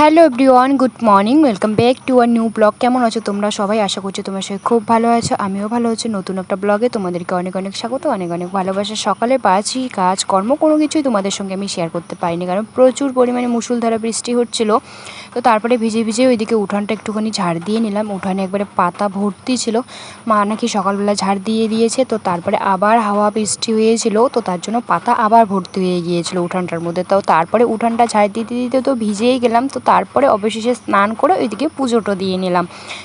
Hello everyone, good morning, welcome back to our new blog. কেমন আছো তোমরা সবাই? আশা করছি তোমার সবাই খুব ভালো আছো, আমিও ভালো আছি। নতুন একটা ব্লগে তোমাদেরকে অনেক অনেক স্বাগত, অনেক অনেক ভালোবাসা। সকালে পাচ্ছি কাজ কর্ম কোনো কিছুই তোমাদের সঙ্গে আমি শেয়ার করতে পারিনি, কারণ প্রচুর পরিমাণে মুসুলধারা বৃষ্টি হচ্ছিল। তো তারপরে ভিজে ভিজে ওইদিকে উঠানটা একটুখানি ঝাড় দিয়ে নিলাম। উঠানে একবারে পাতা ভর্তি ছিল। মা নাকি সকালবেলা ঝাড় দিয়ে দিয়েছে, তো তারপরে আবার হাওয়া বৃষ্টি হয়েছিল, তো তার জন্য পাতা আবার ভর্তি হয়ে গিয়েছিল উঠানটার মধ্যে। তো তারপরে উঠানটা ঝাড় দিতে দিতে তো ভিজেই গেলাম, তো তারপরে অবশেষে স্নান করে ওইদিকে পুজোটা দিয়ে নিলাম।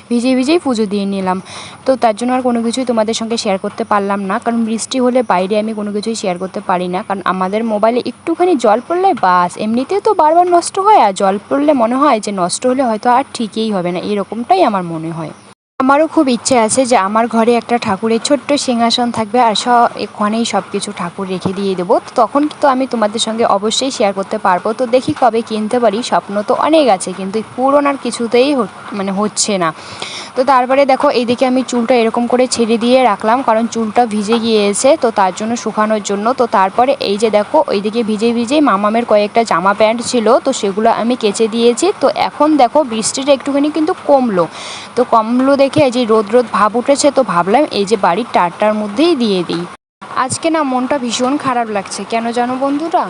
ভিজে ভিজেই পুজো দিয়ে নিলাম। তো তার জন্য আর কোনো কিছুই তোমাদের সঙ্গে শেয়ার করতে পারলাম না, কারণ বৃষ্টি হলে বাইরে আমি কোনো কিছুই শেয়ার করতে পারি না। কারণ আমাদের মোবাইলে একটুখানি জল পড়লে বাস, এমনিতেও তো বারবার নষ্ট হয়, আর জল পড়লে মনে হয় যে নষ্ট হলে হয়তো আর ঠিকই হবে না, এরকমটাই আমার মনে হয়। আমারও খুব ইচ্ছে আছে যে আমার ঘরে একটা ঠাকুরের ছোট্ট সিংহাসন থাকবে আর সব এখানেই সব কিছু ঠাকুর রেখে দিয়ে দেবো। তখন কিন্তু আমি তোমাদের সঙ্গে অবশ্যই শেয়ার করতে পারব। তো দেখি কবে কিনতে পারি, স্বপ্ন তো অনেক আছে, কিন্তু পুরোনার কিছুতেই মানে হচ্ছে না। তো তারপরে দেখো, এইদিকে আমি চুলটা এরকম করে ছেড়ে দিয়ে রাখলাম, কারণ চুলটা ভিজে গিয়েছে, তো তার জন্য শুকানোর জন্য। তো তারপরে এই যে দেখো, ওইদিকে ভিজে ভিজেই মামামের কয়েকটা জামা প্যান্ট ছিল, তো সেগুলো আমি কেচে দিয়েছি। তো এখন দেখো, বৃষ্টিটা একটুখানি কিন্তু কমলো। তো কমলো দেখে এই যে রোদ রোদ ভাব উঠেছে, তো ভাবলাম এই যে বাড়ির টারটার মধ্যেই দিয়ে দিই। আজকে না মনটা ভীষণ খারাপ লাগছে, কেন জানো বন্ধুরা?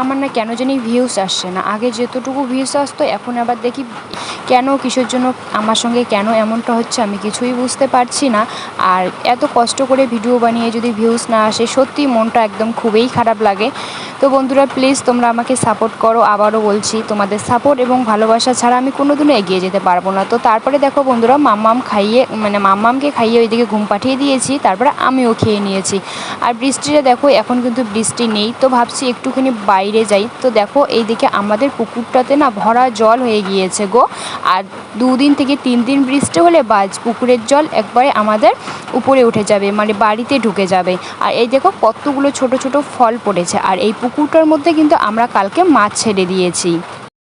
আমার না কেন জানি ভিউস আসছে না। আগে যতটুকু ভিউস আসতো, এখন আবার দেখি কেন কিসের জন্য আমার সঙ্গে কেন এমনটা হচ্ছে আমি কিছুই বুঝতে পারছি না। আর এত কষ্ট করে ভিডিও বানিয়ে যদি ভিউস না আসে, সত্যি মনটা একদম খুবই খারাপ লাগে। তো বন্ধুরা প্লিজ তোমরা আমাকে সাপোর্ট করো। আবারও বলছি, তোমাদের সাপোর্ট এবং ভালোবাসা ছাড়া আমি কোনো দিনও এগিয়ে যেতে পারব না। তো তারপরে দেখো বন্ধুরা, মাম্মাম খাইয়ে মানে মাম্মামকে খাইয়ে ওইদিকে ঘুম পাঠিয়ে দিয়েছি, তারপরে আমিও খেয়ে নিয়েছি। আর বৃষ্টিটা দেখো, এখন কিন্তু বৃষ্টি নেই, তো ভাবছি একটুখানি বাইরে যাই। তো দেখো, এইদিকে আমাদের পুকুরটাতে না ভরা জল হয়ে গিয়েছে গো। আর দুদিন থেকে তিন দিন বৃষ্টি হলে বাজ, পুকুরের জল একবারে আমাদের উপরে উঠে যাবে মানে বাড়িতে ঢুকে যাবে। আর এই দেখো, কতগুলো ছোট ছোট ফল পড়েছে। আর এই পুকুরটার মধ্যে কিন্তু আমরা কালকে মাছ ছেড়ে দিয়েছি।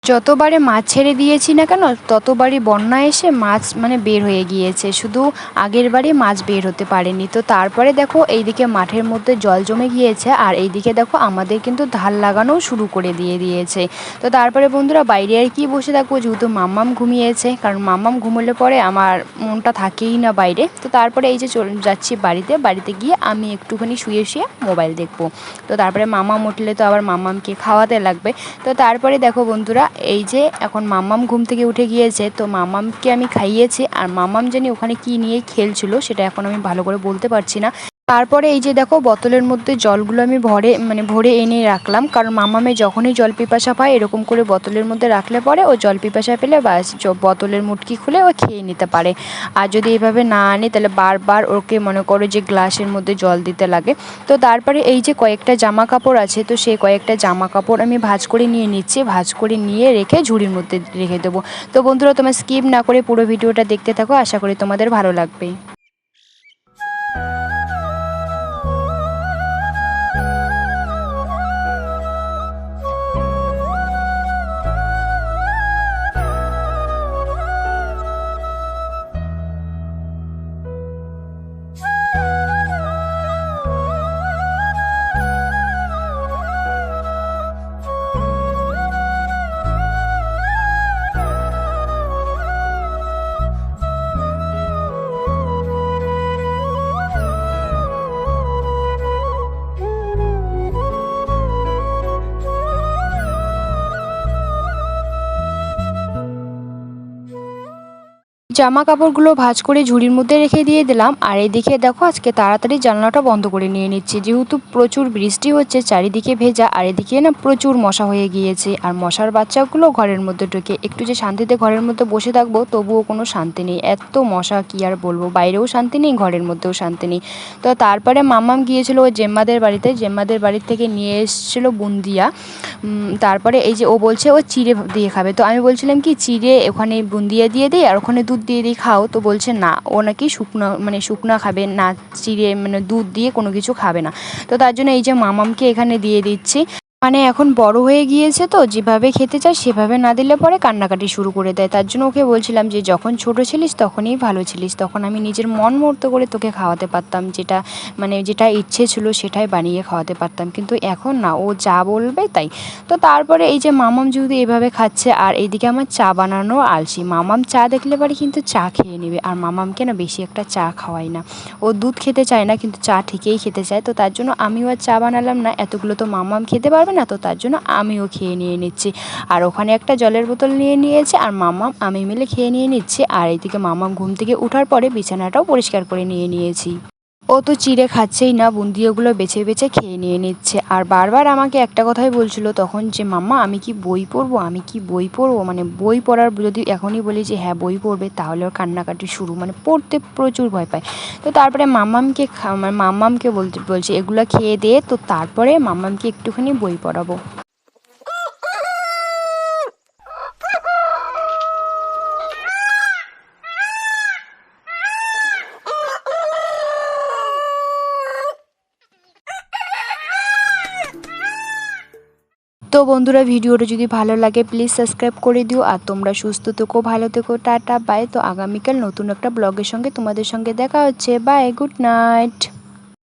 যতবারে মাছ ছেড়ে দিয়েছি না কেন, ততবারই বন্যা এসে মাছ মানে বের হয়ে গিয়েছে। শুধু আগের বারে মাছ বের হতে পারেনি। তো তারপরে দেখো এইদিকে মাঠের মধ্যে জল জমে গিয়েছে আর এইদিকে দেখো আমাদের কিন্তু ধান লাগানোও শুরু করে দিয়ে দিয়েছে। তো তারপরে বন্ধুরা বাইরে আর কি বসে থাকব? যেহেতু মাম্মাম ঘুমিয়েছে, কারণ মাম্মাম ঘুমোলে পরে আমার মনটা থাকেই না বাইরে। তো তারপরে এই যে চলে, যাচ্ছি বাড়িতে। বাড়িতে গিয়ে আমি একটুখানি শুয়ে শুয়ে মোবাইল দেখব। তো তারপরে মামাম উঠলে তো আবার মাম্মামকে খাওয়াতে লাগবে। তো তারপরে দেখো বন্ধুরা এই যে এখন মাম্মাম ঘুম থেকে উঠে গিয়েছে, তো মামামকে আমি খাইয়েছি। আর মামাম জানি ওখানে কি নিয়ে খেলছিল, সেটা এখন আমি ভালো করে বলতে পারছি না। তারপরে এই যে দেখো বোতলের মধ্যে জলগুলো আমি ভরে মানে ভরে এনে রাখলাম। কারণ মামামে যখনই জল পিপাসা পায়, এরকম করে বোতলের মধ্যে রাখলে পরে ও জল পিপাসা পেলে বাস বোতলের মুটকি খুলে ও খেয়ে নিতে পারে। আর যদি এভাবে না আনে, তাহলে বারবার ওকে মনে করো যে গ্লাসের মধ্যে জল দিতে লাগে। তো তারপরে এই যে কয়েকটা জামা কাপড় আছে, তো সেই কয়েকটা জামা কাপড় আমি ভাজ করে নিয়ে নিচ্ছি, ভাজ করে নিয়ে রেখে ঝুড়ির মধ্যে রেখে দেবো। তো বন্ধুরা, তোমার স্কিপ না করে পুরো ভিডিওটা দেখতে থাকো, আশা করি তোমাদের ভালো লাগবে। জামা কাপড়গুলো ভাঁজ করে ঝুড়ির মধ্যে রেখে দিয়ে দিলাম। আর এদিকে দেখো আজকে তাড়াতাড়ি জানলাটা বন্ধ করে নিয়ে নিচ্ছি। যেহেতু প্রচুর বৃষ্টি হচ্ছে, চারিদিকে ভেজা, আর এদিকে না প্রচুর মশা হয়ে গিয়েছে। আর মশার বাচ্চাগুলো ঘরের মধ্যে ঢুকে একটু যে শান্তিতে ঘরের মধ্যে বসে থাকব, তবুও কোনো শান্তি নেই। এত মশা, কি আর বলব? বাইরেও শান্তি নেই, ঘরের মধ্যেও শান্তি নেই। তো তারপরে মামাম গিয়েছিল ওই জেম্মাদের বাড়িতে। জেম্মাদের বাড়ির থেকে নিয়ে এসেছিল বুন্দিয়া। তারপরে এই যে ও বলছে ও চিড়ে দিয়ে খাবে। তো আমি বলছিলাম কি, চিড়ে ওখানে বুন্দিয়া দিয়ে দিই আর ওখানে দুধ দিয়ে দিই খাও তো বলছে না, ও নাকি শুকনো মানে শুকনো খাবে, না চিড়ে মানে দুধ দিয়ে কোনো কিছু খাবে না। তো তার জন্য এই যে মামামকে এখানে দিয়ে দিচ্ছি। মানে এখন বড় হয়ে গিয়েছে তো, যেভাবে খেতে চায় সেভাবে না দিলে পরে কান্নাকাটি শুরু করে দেয়। তার জন্য ওকে বলছিলাম যে, যখন ছোট ছিলিস তখনই ভালো ছিলিস। তখন আমি নিজের মন মতো করে তোকে খাওয়াতে পারতাম, যেটা মানে যেটা ইচ্ছে ছিল সেটাই বানিয়ে খাওয়াতে পারতাম। কিন্তু এখন না, ও যা বলবে তাই। তো তারপরে এই যে মামাম যেহেতু এভাবে খাচ্ছে, আর এইদিকে আমার চা বানানো আলসি। মামাম চা দেখলে পারে কিন্তু চা খেয়ে নেবে, আর মামামকে না বেশি একটা চা খাওয়াই না। ও দুধ খেতে চায় না, কিন্তু চা ঠিকই খেতে চায়। তো তার জন্য আমিও আর চা বানালাম না, এতগুলো তো মামাম খেতে পারবে না, তো তার জন্য আমিও খেয়ে নিয়ে নিচ্ছি। আর ওখানে একটা জলের বোতল নিয়ে নিয়েছে আর মামা, আমি মিলে খেয়ে নিয়ে নিচ্ছি। আর এইদিকে মামা ঘুম থেকে ওঠার পরে বিছানাটাও পরিষ্কার করে নিয়ে নিয়েছি। ও তো চিড়ে খাচ্ছেই না, বুন্দি ওগুলো বেছে বেছে খেয়ে নিয়ে নিচ্ছে। আর বারবার আমাকে একটা কথাই বলছিল তখন যে, মাম্মা, আমি কি বই পড়ব? আমি কি বই পড়ব? মানে বই পড়ার যদি এখনই বলি যে হ্যাঁ বই পড়বে, তাহলে ওর কান্নাকাটি শুরু। মানে পড়তে প্রচুর ভয় পায়। তো তারপরে মাম্মামকে মানে মাম্মামকে বলতে, বলছে, এগুলো খেয়ে দে, তো তারপরে মাম্মামকে একটুখানি বই পড়াবো। তো বন্ধুরা, ভিডিওটা যদি ভালো লাগে প্লিজ সাবস্ক্রাইব করে দিও। আর তোমরা সুস্থ থেকো, ভালো থেকো, টাটা বাই তো আগামীকাল নতুন একটা ব্লগের সঙ্গে তোমাদের সঙ্গে দেখা হচ্ছে। Bye good night